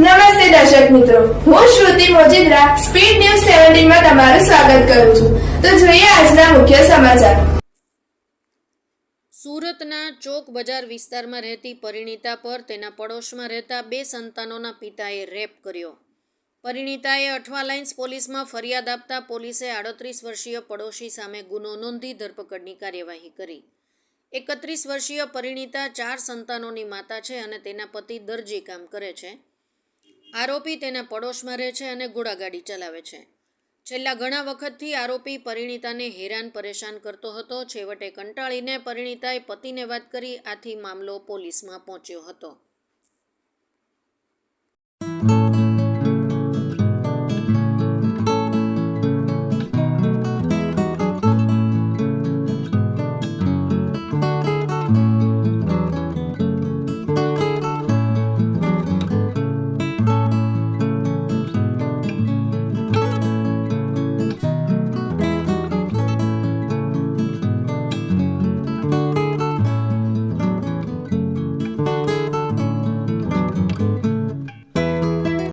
નમસ્તે દર્શક મિત્રો. હું શ્રુતિ મોજીદ્રા, સ્પીડ ન્યૂઝ સેવન્ટીનમાં તમારું સ્વાગત કરું છું. તો જોઈએ આજના મુખ્ય સમાચાર. સુરતના ચોક બજાર વિસ્તારમાં રહેતી પરિણીતા પર તેના પડોશમાં રહેતા બે સંતાનોના પિતાએ રેપ કર્યો. પરિણીતાએ અઠવા લાઇન્સ પોલીસમાં ફરિયાદ આપતા પોલીસે આડત્રીસ વર્ષીય પડોશી સામે ગુનો નોંધી ધરપકડની કાર્યવાહી કરી. એકત્રીસ વર્ષીય પરિણીતા ચાર સંતાનોની માતા છે અને તેના પતિ દરજી કામ કરે છે. આરોપી તેના પડોશમાં રહે છે અને ઘોડાગાડી ચલાવે છે. છેલ્લા ઘણા વખતથી આરોપી પરિણીતાને હેરાન પરેશાન કરતો હતો. છેવટે કંટાળીને પરિણીતાએ પતિને વાત કરી. આથી મામલો પોલીસમાં પહોંચ્યો હતો.